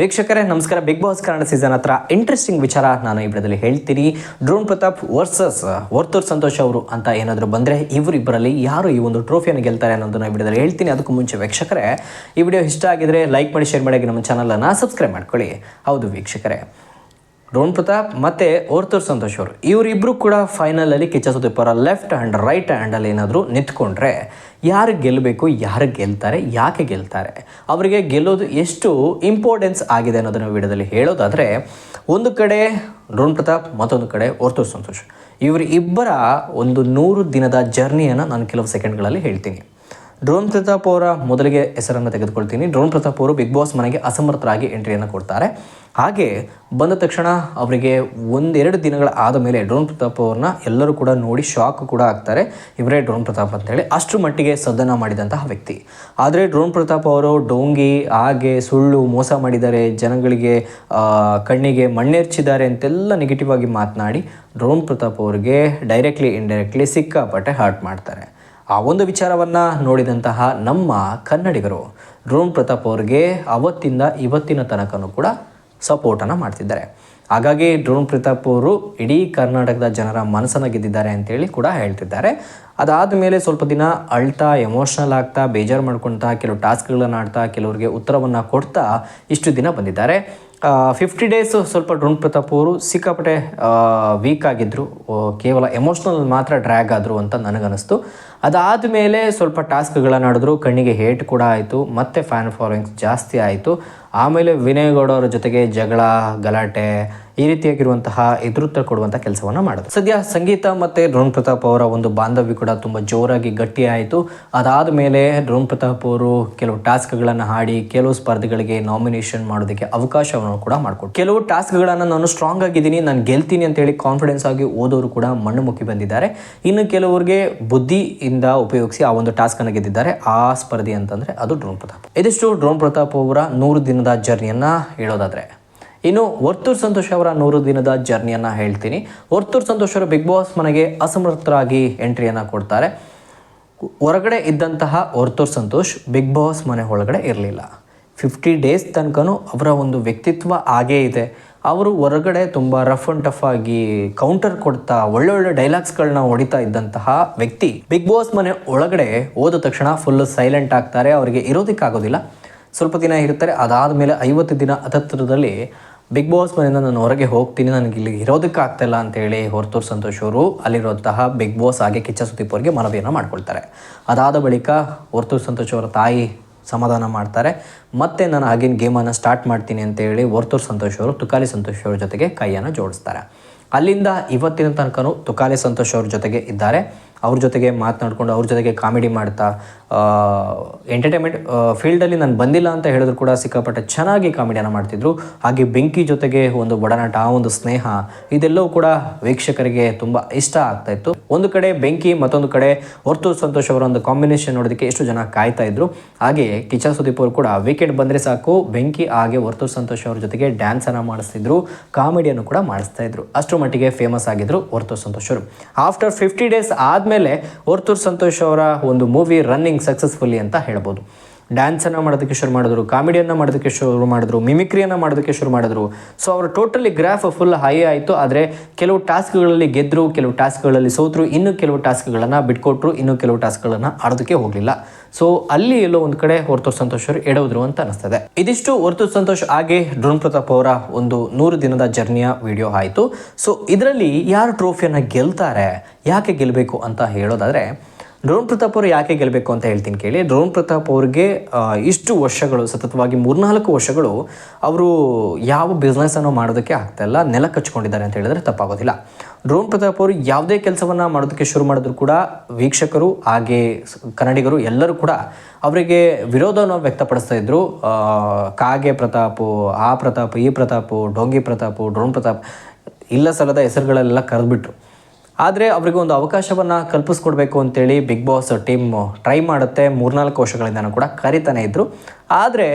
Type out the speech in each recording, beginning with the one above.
ವೀಕ್ಷಕರೇ, ನಮಸ್ಕಾರ. Big Boss Kannada season ಹತ್ರ ಇಂಟ್ರೆಸ್ಟಿಂಗ್ ವಿಚಾರ ನಾನು ಈ ವಿಡಿಯೋದಲ್ಲಿ ಹೇಳ್ತೀನಿ. ಡ್ರೋನ್ ಪ್ರತಾಪ್ ವರ್ಸಸ್ ವರ್ತೂರ್ ಸಂತೋಷ್ ಅವರು ಅಂತ ಏನಾದರೂ ಬಂದರೆ ಇವರಿಬ್ಬರಲ್ಲಿ ಯಾರು ಈ ಒಂದು ಟ್ರೋಫಿಯನ್ನು ಗೆಲ್ತಾರೆ ಅನ್ನೋದನ್ನ ಈ ವಿಡಿಯೋದಲ್ಲಿ ಹೇಳ್ತೀನಿ. ಅದಕ್ಕೂ ಮುಂಚೆ ವೀಕ್ಷಕರೇ, ಈ ವಿಡಿಯೋ ಇಷ್ಟ ಆಗಿದ್ರೆ ಲೈಕ್ ಮಾಡಿ ಶೇರ್ ಮಾಡಿ ನಮ್ಮ ಚಾನಲನ್ನು ಸಬ್ಸ್ಕ್ರೈಬ್ ಮಾಡ್ಕೊಳ್ಳಿ. ಹೌದು ವೀಕ್ಷಕರೇ. ಡ್ರೋನ್ ಪ್ರತಾಪ್ ಮತ್ತೆ ಓರ್ತೂರ್ ಸಂತೋಷ್ ಅವರು. ಇವರಿಬ್ಬರು ಕೂಡ ಫೈನಲಲ್ಲಿ ಕಿಚ್ಚ ಸುದೀಪರ ಲೆಫ್ಟ್ ಹ್ಯಾಂಡ್ ರೈಟ್ ಹ್ಯಾಂಡಲ್ಲಿ ಏನಾದರೂ ನಿಂತ್ಕೊಂಡ್ರೆ ಯಾರು ಗೆಲ್ಲಬೇಕು ಯಾರು ಗೆಲ್ತಾರೆ, ಯಾಕೆ ಗೆಲ್ತಾರೆ? ಅವರಿಗೆ ಗೆಲ್ಲೋದು ಎಷ್ಟು ಇಂಪಾರ್ಟೆನ್ಸ್ ಆಗಿದೆ ಅನ್ನೋದನ್ನು ವಿಡಿಯೋದಲ್ಲಿ ಹೇಳೋದಾದರೆ ಒಂದು ಕಡೆ ಡೋನ್ ಪ್ರತಾಪ್, ಮತ್ತೊಂದು ಕಡೆ ಓರ್ತೂರ್ ಸಂತೋಷ್. ಇವರಿಬ್ಬರ ಒಂದು ನೂರು ದಿನದ ಜರ್ನಿಯನ್ನು ನಾನು ಕೆಲವು ಸೆಕೆಂಡ್ಗಳಲ್ಲಿ ಹೇಳ್ತೀನಿ. ಡ್ರೋನ್ ಪ್ರತಾಪ್ ಅವರ ಮೊದಲಿಗೆ ಹೆಸರನ್ನು ತೆಗೆದುಕೊಳ್ತೀನಿ. ಡ್ರೋನ್ ಪ್ರತಾಪ್ ಅವರು ಬಿಗ್ ಬಾಸ್ ಮನೆಗೆ ಅಸಮರ್ಥರಾಗಿ ಎಂಟ್ರಿಯನ್ನು ಕೊಡ್ತಾರೆ. ಹಾಗೆ ಬಂದ ತಕ್ಷಣ ಅವರಿಗೆ ಒಂದೆರಡು ದಿನಗಳ ಆದ ಮೇಲೆ ಡ್ರೋನ್ ಪ್ರತಾಪ್ ಅವ್ರನ್ನ ಎಲ್ಲರೂ ಕೂಡ ನೋಡಿ ಶಾಕ್ ಕೂಡ ಆಗ್ತಾರೆ. ಇವರೇ ಡ್ರೋನ್ ಪ್ರತಾಪ್ ಅಂತೇಳಿ ಅಷ್ಟು ಮಟ್ಟಿಗೆ ಸದ್ದನ ಮಾಡಿದಂತಹ ವ್ಯಕ್ತಿ. ಆದರೆ ಡ್ರೋನ್ ಪ್ರತಾಪ್ ಅವರು ಡೋಂಗಿ, ಹಾಗೆ ಸುಳ್ಳು ಮೋಸ ಮಾಡಿದ್ದಾರೆ, ಜನಗಳಿಗೆ ಕಣ್ಣಿಗೆ ಮಣ್ಣೆರ್ಚಿದ್ದಾರೆ ಅಂತೆಲ್ಲ ನೆಗೆಟಿವ್ ಆಗಿ ಮಾತನಾಡಿ ಡ್ರೋನ್ ಪ್ರತಾಪ್ ಅವ್ರಿಗೆ ಡೈರೆಕ್ಟ್ಲಿ ಇಂಡೈರೆಕ್ಟ್ಲಿ ಸಿಕ್ಕಾಪಟ್ಟೆ ಹಾರ್ಟ್ ಮಾಡ್ತಾರೆ. ಆ ಒಂದು ವಿಚಾರವನ್ನು ನೋಡಿದಂತಹ ನಮ್ಮ ಕನ್ನಡಿಗರು ರೋಮ್ ಪ್ರತಾಪ್ ಅವ್ರಿಗೆ ಅವತ್ತಿಂದ ಇವತ್ತಿನ ತನಕನೂ ಕೂಡ ಸಪೋರ್ಟನ್ನು ಮಾಡ್ತಿದ್ದಾರೆ. ಹಾಗಾಗಿ ಡ್ರೋನ್ ಪ್ರತಾಪ್ ಅವರು ಇಡೀ ಕರ್ನಾಟಕದ ಜನರ ಮನಸ್ಸನ್ನು ಗೆದ್ದಿದ್ದಾರೆ ಅಂತೇಳಿ ಕೂಡ ಹೇಳ್ತಿದ್ದಾರೆ. ಅದಾದ ಮೇಲೆ ಸ್ವಲ್ಪ ದಿನ ಅಳ್ತಾ, ಎಮೋಷ್ನಲ್ ಆಗ್ತಾ, ಬೇಜಾರು ಮಾಡ್ಕೊಳ್ತಾ ಕೆಲವು ಟಾಸ್ಕ್ಗಳನ್ನು ಆಡ್ತಾ, ಕೆಲವರಿಗೆ ಉತ್ತರವನ್ನು ಕೊಡ್ತಾ ಇಷ್ಟು ದಿನ ಬಂದಿದ್ದಾರೆ. ಫಿಫ್ಟಿ ಡೇಸ್ ಸ್ವಲ್ಪ ಡ್ರೋನ್ ಪ್ರತಾಪ್ ಅವರು ಸಿಕ್ಕಾಪಟ್ಟೆ ವೀಕ್ ಆಗಿದ್ದರು ಕೇವಲ ಎಮೋಷ್ನಲ್ ಮಾತ್ರ ಡ್ರ್ಯಾಗ್ ಆದರು ಅಂತ ನನಗನ್ನಿಸ್ತು. ಅದಾದ ಮೇಲೆ ಸ್ವಲ್ಪ ಟಾಸ್ಕ್ಗಳನ್ನು ಆಡಿದ್ರು, ಕಣ್ಣಿಗೆ ಹೇಟ್ ಕೂಡ ಆಯಿತು, ಮತ್ತೆ ಫ್ಯಾನ್ ಫಾಲೋಯಿಂಗ್ಸ್ ಜಾಸ್ತಿ ಆಯಿತು. ಆಮೇಲೆ ವಿನಯ್ ಗೌಡ ಅವರ ಜೊತೆಗೆ ಜಗಳ, ಗಲಾಟೆ ಈ ರೀತಿಯಾಗಿರುವಂತಹ ಎದುರುತ್ತರ ಕೊಡುವಂತಹ ಕೆಲಸವನ್ನು ಮಾಡಿದ್ರು ಸದ್ಯ ಸಂಗೀತ ಮತ್ತು ಡ್ರೋನ್ ಪ್ರತಾಪ್ ಅವರ ಒಂದು ಬಾಂಧವ್ಯ ಕೂಡ ತುಂಬ ಜೋರಾಗಿ ಗಟ್ಟಿಯಾಯಿತು. ಅದಾದ ಮೇಲೆ ಡ್ರೋನ್ ಪ್ರತಾಪ್ ಅವರು ಕೆಲವು ಟಾಸ್ಕ್ಗಳನ್ನು ಹಾಡಿ, ಕೆಲವು ಸ್ಪರ್ಧೆಗಳಿಗೆ ನಾಮಿನೇಷನ್ ಮಾಡೋದಕ್ಕೆ ಅವಕಾಶವನ್ನು ಕೂಡ ಮಾಡಿಕೊಟ್ಟು ಕೆಲವು ಟಾಸ್ಕ್ಗಳನ್ನು ನಾನು ಸ್ಟ್ರಾಂಗ್ ಆಗಿದ್ದೀನಿ, ನಾನು ಗೆಲ್ತೀನಿ ಅಂತೇಳಿ ಕಾನ್ಫಿಡೆನ್ಸ್ ಆಗಿ ಓದೋರು ಕೂಡ ಮಣ್ಣು ಮುಖಿ ಬಂದಿದ್ದಾರೆ. ಇನ್ನು ಕೆಲವರಿಗೆ ಬುದ್ಧಿಯಿಂದ ಉಪಯೋಗಿಸಿ ಆ ಒಂದು ಟಾಸ್ಕನ್ನು ಗೆದ್ದಿದ್ದಾರೆ. ಆ ಸ್ಪರ್ಧೆ ಅಂತಂದರೆ ಅದು ಡ್ರೋನ್ ಪ್ರತಾಪ್. ಇದಿಷ್ಟು ಡ್ರೋನ್ ಪ್ರತಾಪ್ ಅವರ ನೂರು ದಿನದ ಜರ್ನಿಯನ್ನು ಹೇಳೋದಾದರೆ. ಇನ್ನು ವರ್ತೂರ್ ಸಂತೋಷ್ ಅವರ ನೂರು ದಿನದ ಜರ್ನಿಯನ್ನು ಹೇಳ್ತೀನಿ. ವರ್ತೂರ್ ಸಂತೋಷ್ ಅವರು ಬಿಗ್ ಬಾಸ್ ಮನೆಗೆ ಅಸಮರ್ಥರಾಗಿ ಎಂಟ್ರಿಯನ್ನು ಕೊಡ್ತಾರೆ. ಹೊರಗಡೆ ಇದ್ದಂತಹ ವರ್ತೂರ್ ಸಂತೋಷ್ ಬಿಗ್ ಬಾಸ್ ಮನೆ ಒಳಗಡೆ ಇರಲಿಲ್ಲ. ಫಿಫ್ಟಿ ಡೇಸ್ ತನಕನೂ ಅವರ ಒಂದು ವ್ಯಕ್ತಿತ್ವ ಹಾಗೇ ಇದೆ. ಅವರು ಹೊರಗಡೆ ತುಂಬ ರಫ್ ಅಂಡ್ ಟಫ್ ಆಗಿ ಕೌಂಟರ್ ಕೊಡ್ತಾ ಒಳ್ಳೊಳ್ಳೆ ಒಳ್ಳೆ ಡೈಲಾಗ್ಸ್ಗಳನ್ನ ಹೊಡಿತಾ ಇದ್ದಂತಹ ವ್ಯಕ್ತಿ ಬಿಗ್ ಬಾಸ್ ಮನೆ ಒಳಗಡೆ ಹೋದ ತಕ್ಷಣ ಫುಲ್ ಸೈಲೆಂಟ್ ಆಗ್ತಾರೆ. ಅವರಿಗೆ ಇರೋದಕ್ಕಾಗೋದಿಲ್ಲ. ಸ್ವಲ್ಪ ದಿನ ಇರ್ತಾರೆ ಅದಾದ ಮೇಲೆ ಐವತ್ತು ದಿನ ಹತ್ತತ್ರದಲ್ಲಿ ಬಿಗ್ ಬಾಸ್ ಮನೆಯಿಂದ ನಾನು ಹೊರಗೆ ಹೋಗ್ತೀನಿ, ನನಗೆ ಇಲ್ಲಿ ಇರೋದಕ್ಕೆ ಆಗ್ತಾಯಿಲ್ಲ ಅಂತೇಳಿ ಹೊರತೂರು ಸಂತೋಷ್ ಅವರು ಅಲ್ಲಿರುವಂತಹ ಬಿಗ್ ಬಾಸ್ ಹಾಗೆ ಕಿಚ್ಚ ಸುದೀಪ್ ಅವರಿಗೆ ಮನವಿಯನ್ನು ಮಾಡ್ಕೊಳ್ತಾರೆ. ಅದಾದ ಬಳಿಕ ಹೊರತೂರು ಸಂತೋಷ್ ಅವರ ತಾಯಿ ಸಮಾಧಾನ ಮಾಡ್ತಾರೆ. ಮತ್ತೆ ನಾನು ಆಗಿನ ಗೇಮನ್ನು ಸ್ಟಾರ್ಟ್ ಮಾಡ್ತೀನಿ ಅಂತೇಳಿ ಹೊರತೂರು ಸಂತೋಷ್ ಅವರು, ತುಕಾಲಿ ಸಂತೋಷ್ ಅವ್ರ ಜೊತೆಗೆ ಕೈಯನ್ನು ಜೋಡಿಸ್ತಾರೆ. ಅಲ್ಲಿಂದ ಇವತ್ತಿನ ತನಕನೂ ತುಕಾಲಿ ಸಂತೋಷ್ ಅವ್ರ ಜೊತೆಗೆ ಇದ್ದಾರೆ. ಅವ್ರ ಜೊತೆಗೆ ಮಾತನಾಡ್ಕೊಂಡು ಅವ್ರ ಜೊತೆಗೆ ಕಾಮಿಡಿ ಮಾಡ್ತಾ ಎಂಟರ್ಟೈನ್ಮೆಂಟ್ ಫೀಲ್ಡಲ್ಲಿ ನಾನು ಬಂದಿಲ್ಲ ಅಂತ ಹೇಳಿದ್ರು ಕೂಡ ಸಿಕ್ಕಾಪಟ್ಟೆ ಚೆನ್ನಾಗಿ ಕಾಮಿಡಿಯನ್ನು ಮಾಡ್ತಿದ್ರು. ಹಾಗೆ ಬೆಂಕಿ ಜೊತೆಗೆ ಒಂದು ಒಡನಾಟ ಆ ಒಂದು ಸ್ನೇಹ, ಇದೆಲ್ಲವೂ ಕೂಡ ವೀಕ್ಷಕರಿಗೆ ತುಂಬ ಇಷ್ಟ ಆಗ್ತಾ ಇತ್ತು. ಒಂದು ಕಡೆ ಬೆಂಕಿ, ಮತ್ತೊಂದು ಕಡೆ ಹೊರ್ತು ಸಂತೋಷ್ ಅವರ ಒಂದು ಕಾಂಬಿನೇಷನ್ ನೋಡೋದಕ್ಕೆ ಎಷ್ಟು ಜನ ಕಾಯ್ತಾ ಇದ್ರು. ಹಾಗೆ ಕಿಚಾ ಸುದೀಪ್ ಅವರು ಕೂಡ ವೀಕೆಂಡ್ ಬಂದರೆ ಸಾಕು, ಬೆಂಕಿ, ಹಾಗೆ ಹೊರ್ತು ಸಂತೋಷ್ ಅವ್ರ ಜೊತೆಗೆ ಡ್ಯಾನ್ಸನ್ನು ಮಾಡಿಸ್ತಿದ್ರು, ಕಾಮಿಡಿಯನ್ನು ಕೂಡ ಮಾಡಿಸ್ತಾ ಇದ್ರು. ಅಷ್ಟರ ಮಟ್ಟಿಗೆ ಫೇಮಸ್ ಆಗಿದ್ರು ಹೊರ್ತು ಸಂತೋಷ್ ಅವರು. ಆಫ್ಟರ್ ಫಿಫ್ಟಿ ಡೇಸ್ ಆದಮೇಲೆ ಹೊರ್ತೂರ್ ಸಂತೋಷ್ ಅವರ ಒಂದು ಮೂವಿ ರನ್ನಿಂಗ್ ಸಕ್ಸಸ್ಫುಲಿ ಅಂತ ಹೇಳ್ಬೋದು. ಡ್ಯಾನ್ಸನ್ನು ಮಾಡೋದಕ್ಕೆ ಶುರು ಮಾಡಿದ್ರು ಕಾಮಿಡಿಯನ್ನು ಮಾಡೋದಕ್ಕೆ ಶುರು ಮಾಡಿದ್ರು ಮಿಮಿಕ್ರಿಯನ್ನು ಮಾಡೋದಕ್ಕೆ ಶುರು ಮಾಡಿದ್ರು. ಸೊ ಅವರು ಟೋಟಲಿ ಗ್ರಾಫ್ ಫುಲ್ ಹೈ ಆಯಿತು. ಆದರೆ ಕೆಲವು ಟಾಸ್ಕ್ಗಳಲ್ಲಿ ಗೆದ್ದರು ಕೆಲವು ಟಾಸ್ಕ್ಗಳಲ್ಲಿ ಸೋತರು, ಇನ್ನು ಕೆಲವು ಟಾಸ್ಕ್ಗಳನ್ನು ಬಿಟ್ಕೊಟ್ರು, ಇನ್ನು ಕೆಲವು ಟಾಸ್ಕ್ಗಳನ್ನು ಆಡೋದಕ್ಕೆ ಹೋಗಲಿಲ್ಲ. ಸೊ ಅಲ್ಲಿ ಎಲ್ಲೋ ಒಂದು ಕಡೆ ಹೊರತು ಸಂತೋಷರು ಅವರು ಎಡೋದ್ರು ಅಂತ ಅನಿಸ್ತದೆ. ಇದಿಷ್ಟು ಹೊರತು ಸಂತೋಷ್ ಹಾಗೆ ಡ್ರೋನ್ ಪ್ರತಾಪ್ ಅವರ ಒಂದು ನೂರು ದಿನದ ಜರ್ನಿಯ ವಿಡಿಯೋ ಆಯಿತು. ಸೊ ಇದರಲ್ಲಿ ಯಾರು ಟ್ರೋಫಿಯನ್ನು ಗೆಲ್ತಾರೆ, ಯಾಕೆ ಗೆಲ್ಲಬೇಕು ಅಂತ ಹೇಳೋದಾದರೆ ಡ್ರೋನ್ ಪ್ರತಾಪ್ ಅವರು ಯಾಕೆ ಗೆಲ್ಲಬೇಕು ಅಂತ ಹೇಳ್ತೀನಿ ಕೇಳಿ. ಡ್ರೋನ್ ಪ್ರತಾಪ್ ಅವ್ರಿಗೆ ಇಷ್ಟು ವರ್ಷಗಳು, ಸತತವಾಗಿ ಮೂರ್ನಾಲ್ಕು ವರ್ಷಗಳು ಅವರು ಯಾವ ಬಿಸ್ನೆಸ್ಸನ್ನು ಮಾಡೋದಕ್ಕೆ ಆಗ್ತಾಯಿಲ್ಲ ನೆಲ ಕಚ್ಕೊಂಡಿದ್ದಾರೆ ಅಂತ ಹೇಳಿದ್ರೆ ತಪ್ಪಾಗೋದಿಲ್ಲ. ಡ್ರೋನ್ ಪ್ರತಾಪ್ ಅವರು ಯಾವುದೇ ಕೆಲಸವನ್ನು ಮಾಡೋದಕ್ಕೆ ಶುರು ಮಾಡಿದ್ರು ಕೂಡ ವೀಕ್ಷಕರು, ಹಾಗೆ ಕನ್ನಡಿಗರು ಎಲ್ಲರೂ ಕೂಡ ಅವರಿಗೆ ವಿರೋಧವನ್ನು ವ್ಯಕ್ತಪಡಿಸ್ತಾ ಇದ್ರು. ಕಾಗೆ ಪ್ರತಾಪು, ಆ ಪ್ರತಾಪ್, ಈ ಪ್ರತಾಪು, ಡೋಂಗಿ ಪ್ರತಾಪು ಡ್ರೋನ್ ಪ್ರತಾಪ್, ಇಲ್ಲ ಸಲದ ಹೆಸರುಗಳೆಲ್ಲ ಕರೆದ್ಬಿಟ್ರು. ಆದರೆ ಅವರಿಗೆ ಒಂದು ಅವಕಾಶವನ್ನು ಕಲ್ಪಿಸ್ಕೊಡ್ಬೇಕು ಅಂತೇಳಿ ಬಿಗ್ ಬಾಸ್ ಟೀಮ್ ಟ್ರೈ ಮಾಡುತ್ತೆ. ಮೂರ್ನಾಲ್ಕು ವರ್ಷಗಳಿಂದನೂ ಕೂಡ ಕರಿತಾನೆ ಇದ್ದರು ಆದರೆ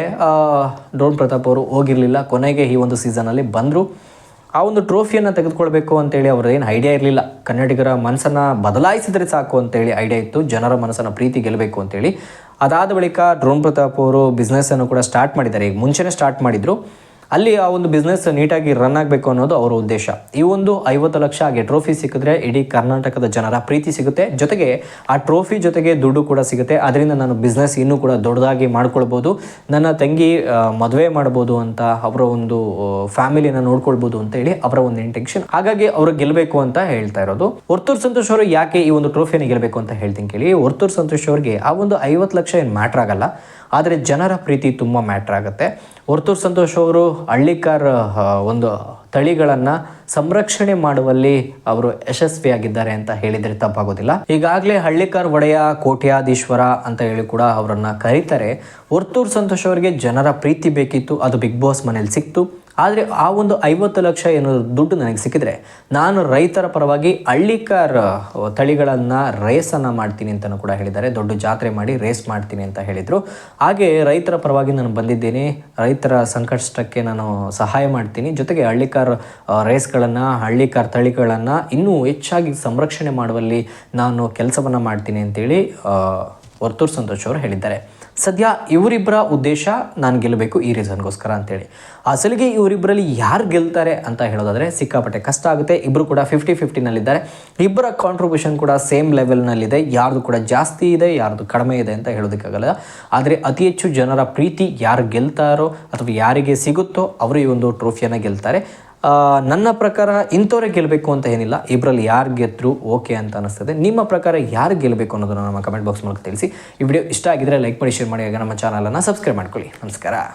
ಡ್ರೋನ್ ಪ್ರತಾಪ್ ಅವರು ಹೋಗಿರಲಿಲ್ಲ. ಕೊನೆಗೆ ಈ ಒಂದು ಸೀಸನಲ್ಲಿ ಬಂದರು. ಆ ಒಂದು ಟ್ರೋಫಿಯನ್ನು ತೆಗೆದುಕೊಳ್ಬೇಕು ಅಂತೇಳಿ ಅವ್ರದ್ದೇನು ಐಡಿಯಾ ಇರಲಿಲ್ಲ. ಕನ್ನಡಿಗರ ಮನಸ್ಸನ್ನು ಬದಲಾಯಿಸಿದರೆ ಸಾಕು ಅಂತೇಳಿ ಐಡಿಯಾ ಇತ್ತು. ಜನರ ಮನಸ್ಸನ್ನು ಪ್ರೀತಿ ಗೆಲ್ಲಬೇಕು ಅಂತೇಳಿ. ಅದಾದ ಬಳಿಕ ಡ್ರೋನ್ ಪ್ರತಾಪ್ ಅವರು ಬಿಸ್ನೆಸ್ಸನ್ನು ಕೂಡ ಸ್ಟಾರ್ಟ್ ಮಾಡಿದ್ದಾರೆ. ಈಗ ಮುಂಚೆನೇ ಸ್ಟಾರ್ಟ್ ಮಾಡಿದರು. ಅಲ್ಲಿ ಆ ಒಂದು ಬಿಸ್ನೆಸ್ ನೀಟಾಗಿ ರನ್ ಆಗಬೇಕು ಅನ್ನೋದು ಅವರ ಉದ್ದೇಶ. ಈ ಒಂದು ಐವತ್ತು ಲಕ್ಷ ಹಾಗೆ ಟ್ರೋಫಿ ಸಿಕ್ಕಿದ್ರೆ ಇಡೀ ಕರ್ನಾಟಕದ ಜನರ ಪ್ರೀತಿ ಸಿಗುತ್ತೆ. ಜೊತೆಗೆ ಆ ಟ್ರೋಫಿ ಜೊತೆಗೆ ದುಡ್ಡು ಕೂಡ ಸಿಗುತ್ತೆ. ಅದರಿಂದ ನಾನು ಬಿಸ್ನೆಸ್ ಇನ್ನೂ ಕೂಡ ದೊಡ್ಡದಾಗಿ ಮಾಡ್ಕೊಳ್ಬೋದು. ನನ್ನ ತಂಗಿ ಮದುವೆ ಮಾಡ್ಬೋದು ಅಂತ ಅವರ ಒಂದು ಫ್ಯಾಮಿಲಿನ ನೋಡ್ಕೊಳ್ಬೋದು ಅಂತ ಹೇಳಿ ಅವರ ಒಂದು ಇಂಟೆನ್ಷನ್ ಹಾಗಾಗಿ ಅವರು ಗೆಲ್ಲಬೇಕು ಅಂತ ಹೇಳ್ತಾ ಇರೋದು. ವರ್ತೂರ್ ಸಂತೋಷ್ ಅವರು ಯಾಕೆ ಈ ಒಂದು ಟ್ರೋಫಿಯನ್ನು ಗೆಲ್ಲಬೇಕು ಅಂತ ಹೇಳ್ತೀನಿ ಕೇಳಿ. ವರ್ತೂರ್ ಸಂತೋಷ್ ಅವ್ರಿಗೆ ಆ ಒಂದು ಐವತ್ತು ಲಕ್ಷ ಏನು ಮ್ಯಾಟ್ರ್ ಆಗಲ್ಲ. ಆದರೆ ಜನರ ಪ್ರೀತಿ ತುಂಬ ಮ್ಯಾಟ್ರ್ ಆಗುತ್ತೆ. ವರ್ತೂರ್ ಸಂತೋಷ್ ಅವರು ಹಳ್ಳಿಕಾರ್ ಒಂದು ತಳಿಗಳನ್ನು ಸಂರಕ್ಷಣೆ ಮಾಡುವಲ್ಲಿ ಅವರು ಯಶಸ್ವಿಯಾಗಿದ್ದಾರೆ ಅಂತ ಹೇಳಿದರೆ ತಪ್ಪಾಗೋದಿಲ್ಲ. ಈಗಾಗಲೇ ಹಳ್ಳಿಕಾರ್ ಒಡೆಯ ಕೋಟ್ಯಾಧೀಶ್ವರ ಅಂತ ಹೇಳಿ ಕೂಡ ಅವರನ್ನು ಕರೀತಾರೆ. ವರ್ತೂರ್ ಸಂತೋಷ್ ಅವರಿಗೆ ಜನರ ಪ್ರೀತಿ ಬೇಕಿತ್ತು, ಅದು ಬಿಗ್ ಬಾಸ್ ಮನೇಲಿ ಸಿಕ್ತು. ಆದರೆ ಆ ಒಂದು ಐವತ್ತು ಲಕ್ಷ ಏನೋ ದುಡ್ಡು ನನಗೆ ಸಿಕ್ಕಿದ್ರೆ ನಾನು ರೈತರ ಪರವಾಗಿ ಹಳ್ಳಿಕಾರ್ ತಳಿಗಳನ್ನು ರೇಸನ್ನು ಮಾಡ್ತೀನಿ ಅಂತಲೂ ಕೂಡ ಹೇಳಿದ್ದಾರೆ. ದೊಡ್ಡ ಜಾತ್ರೆ ಮಾಡಿ ರೇಸ್ ಮಾಡ್ತೀನಿ ಅಂತ ಹೇಳಿದರು. ಹಾಗೆ ರೈತರ ಪರವಾಗಿ ನಾನು ಬಂದಿದ್ದೇನೆ. ರೈತರ ಸಂಕಷ್ಟಕ್ಕೆ ನಾನು ಸಹಾಯ ಮಾಡ್ತೀನಿ. ಜೊತೆಗೆ ಹಳ್ಳಿಕಾರ್ ರೇಸ್ಗಳನ್ನು, ಹಳ್ಳಿಕಾರ್ ತಳಿಗಳನ್ನು ಇನ್ನೂ ಹೆಚ್ಚಾಗಿ ಸಂರಕ್ಷಣೆ ಮಾಡುವಲ್ಲಿ ನಾನು ಕೆಲಸವನ್ನು ಮಾಡ್ತೀನಿ ಅಂತೇಳಿ ವರ್ತೂರ್ ಸಂತೋಷ್ ಅವರು ಹೇಳಿದ್ದಾರೆ. ಸದ್ಯ ಇವರಿಬ್ಬರ ಉದ್ದೇಶ ನಾನು ಗೆಲ್ಲಬೇಕು ಈ ರೀಸನ್ಗೋಸ್ಕರ ಅಂತೇಳಿ. ಅಸಲಿಗೆ ಇವರಿಬ್ಬರಲ್ಲಿ ಯಾರು ಗೆಲ್ತಾರೆ ಅಂತ ಹೇಳೋದಾದರೆ ಸಿಕ್ಕಾಪಟ್ಟೆ ಕಷ್ಟ ಆಗುತ್ತೆ. ಇಬ್ಬರು ಕೂಡ ಫಿಫ್ಟಿ ಫಿಫ್ಟಿನಲ್ಲಿದ್ದಾರೆ ಇಬ್ಬರ ಕಾಂಟ್ರಿಬ್ಯೂಷನ್ ಕೂಡ ಸೇಮ್ ಲೆವೆಲ್ನಲ್ಲಿದೆ ಯಾರ್ದು ಕೂಡ ಜಾಸ್ತಿ ಇದೆ, ಯಾರ್ದು ಕಡಿಮೆ ಇದೆ ಅಂತ ಹೇಳೋದಕ್ಕಾಗಲ್ಲ. ಆದರೆ ಅತಿ ಹೆಚ್ಚು ಜನರ ಪ್ರೀತಿ ಯಾರು ಗೆಲ್ತಾರೋ ಅಥವಾ ಯಾರಿಗೆ ಸಿಗುತ್ತೋ ಅವರು ಈ ಒಂದು ಟ್ರೋಫಿಯನ್ನು ಗೆಲ್ತಾರೆ. ನನ್ನ ಪ್ರಕಾರ ಇಂಥವರೇ ಗೆಲ್ಲಬೇಕು ಅಂತ ಏನಿಲ್ಲ. ಇಬ್ಬರಲ್ಲಿ ಯಾರು ಗೆದ್ದರು ಓಕೆ ಅಂತ ಅನಿಸ್ತದೆ. ನಿಮ್ಮ ಪ್ರಕಾರ ಯಾರು ಗೆಲ್ಲಬೇಕು ಅನ್ನೋದನ್ನು ನಮ್ಮ ಕಮೆಂಟ್ ಬಾಕ್ಸ್ ಮೂಲಕ ತಿಳಿಸಿ. ಈ ವಿಡಿಯೋ ಇಷ್ಟ ಆಗಿದ್ದರೆ ಲೈಕ್ ಮಾಡಿ ಶೇರ್ ಮಾಡಿ ಆಗ ನಮ್ಮ ಚಾನಲನ್ನು ಸಬ್ಸ್ಕ್ರೈಬ್ ಮಾಡ್ಕೊಳ್ಳಿ. ನಮಸ್ಕಾರ.